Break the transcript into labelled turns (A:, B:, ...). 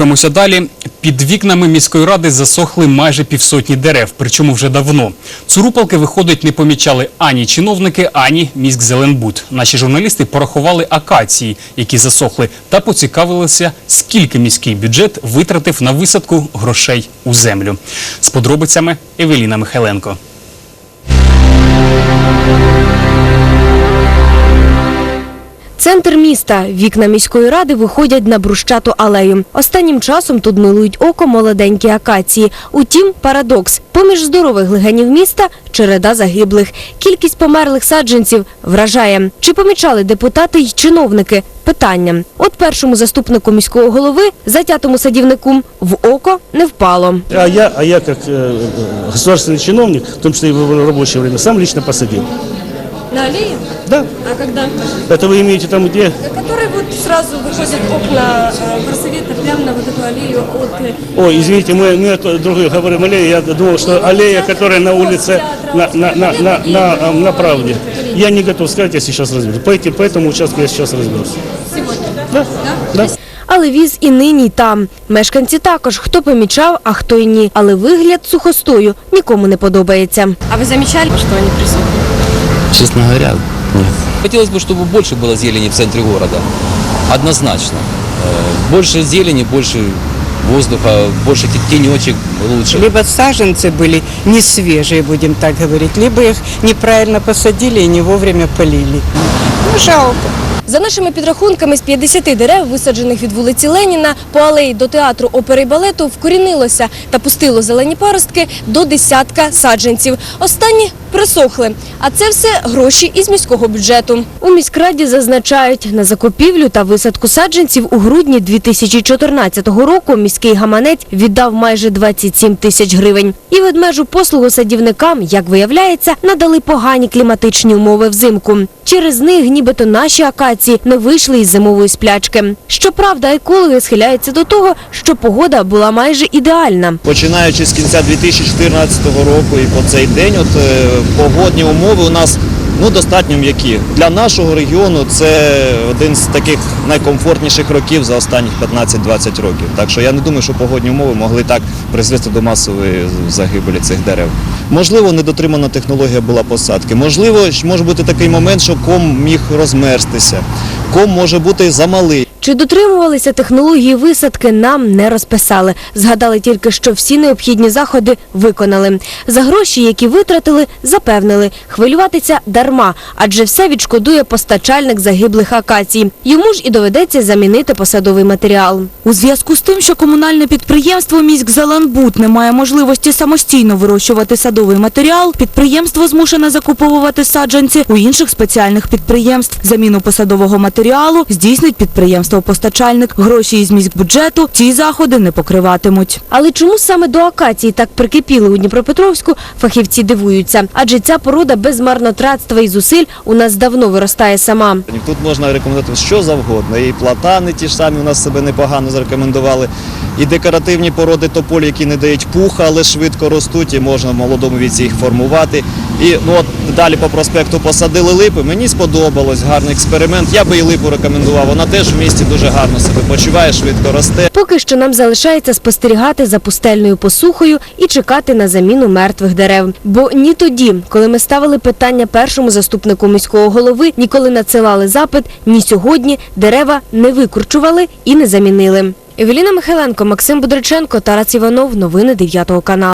A: Рухаємося далі. Під вікнами міської ради засохли майже півсотні дерев, причому вже давно. Цурупалки, виходить, не помічали ані чиновники, ані міськзеленбуд. Наші журналісти порахували акації, які засохли, та поцікавилися, скільки міський бюджет витратив на висадку грошей у землю. З подробицями Евеліна Михайленко.
B: Центр міста. Вікна міської ради виходять на брущату алею. Останнім часом тут милують око молоденькі акації. Утім, парадокс. Поміж здорових легенів міста – череда загиблих. Кількість померлих саджанців вражає. Чи помічали депутати й чиновники? Питання. От першому заступнику міського голови, затятому садівнику, в око не впало.
C: А я, а я как э, государственный чиновник, в том числе и в рабочее время, сам лично посадил.
D: На аллее?
C: Да.
D: А когда?
C: Это вы имеете там где?
D: Который вот сразу выходит окна э, горсовета прямо на вот эту аллею от... э,
C: Ой, извините, мы, мы это другое говорим аллея. Я думал, что аллея, которая на улице на, на, на, на, на, э, на правде. Я не готов сказать, я сейчас разберусь. По, эти- по этому участку я сейчас разберусь.
D: Сегодня.
C: Да? Да.
B: Але віз і нині й там. Мешканці також, хто помічав, а хто й ні. Але вигляд сухостою нікому не подобається.
D: А вы замечали, что они присохли?
E: Честно говоря, нет.
F: Хотелось бы, чтобы больше было зелени в центре города. Однозначно. Э, Больше зелени, больше воздуха, больше те- тенечек лучше.
G: Либо саженцы были не свежие, будем так говорить, либо их неправильно посадили и не вовремя полили. Ну, жалко.
B: За нашими підрахунками, з 50 дерев, висаджених від вулиці Леніна по алеї до театру опери і балету, вкорінилося та пустило зелені паростки до десятка саджанців. Останні присохли. А це все гроші із міського бюджету. У міськраді зазначають, на закупівлю та висадку саджанців у грудні 2014 року міський гаманець віддав майже 27 тисяч гривень. І ведмежу послугу садівникам, як виявляється, надали погані кліматичні умови взимку. Через них нібито наші акації не вийшли із зимової сплячки. Щоправда, екологи схиляються до того, що погода була майже ідеальна.
H: починаючи з кінця 2014 року і по цей день, от е, погодні умови у нас ну достатньо м'які. Для нашого регіону це один з таких найкомфортніших років за останні 15-20 років. Так що я не думаю, що погодні умови могли так призвести до масової загибелі цих дерев. Можливо, недотримана технологія була посадки. Можливо, може бути такий момент, що ком міг розмерзтися. Ком може бути замалий.
B: Чи дотримувалися технології висадки, нам не розписали. Згадали тільки, що всі необхідні заходи виконали. За гроші, які витратили, запевнили. Хвилюватися дарма, адже все відшкодує постачальник загиблих акацій. Йому ж і доведеться замінити посадовий матеріал.
I: У зв'язку з тим, що комунальне підприємство «Міськзеленбуд» не має можливості самостійно вирощувати садовий матеріал, підприємство змушене закуповувати саджанці у інших спеціальних підприємств. Заміну посадового матеріалу здійснить підприємство-постачальник. Гроші із міськбюджету ці заходи не покриватимуть.
B: Але чому саме до акації так прикипіли у Дніпропетровську, фахівці дивуються. Адже ця порода без марнотратства і зусиль у нас давно виростає сама.
H: Тут можна рекомендувати що завгодно. І платани ті ж самі у нас себе непогано зарекомендували. І декоративні породи тополі, які не дають пуха, але швидко ростуть, і можна в молодому віці їх формувати. І ну от далі по проспекту посадили липи. Мені сподобалось гарний експеримент. Я би і липу рекомендував. Вона теж в місті дуже гарно себе почуває, швидко росте.
B: Поки що нам залишається спостерігати за пустельною посухою і чекати на заміну мертвих дерев. Бо ні тоді, коли ми ставили питання першому заступнику міського голови, ні коли надсилали запит, ні сьогодні дерева не викорчували і не замінили. Евеліна Михайленко, Максим Будриченко, Тарас Іванов. Новини 9 каналу.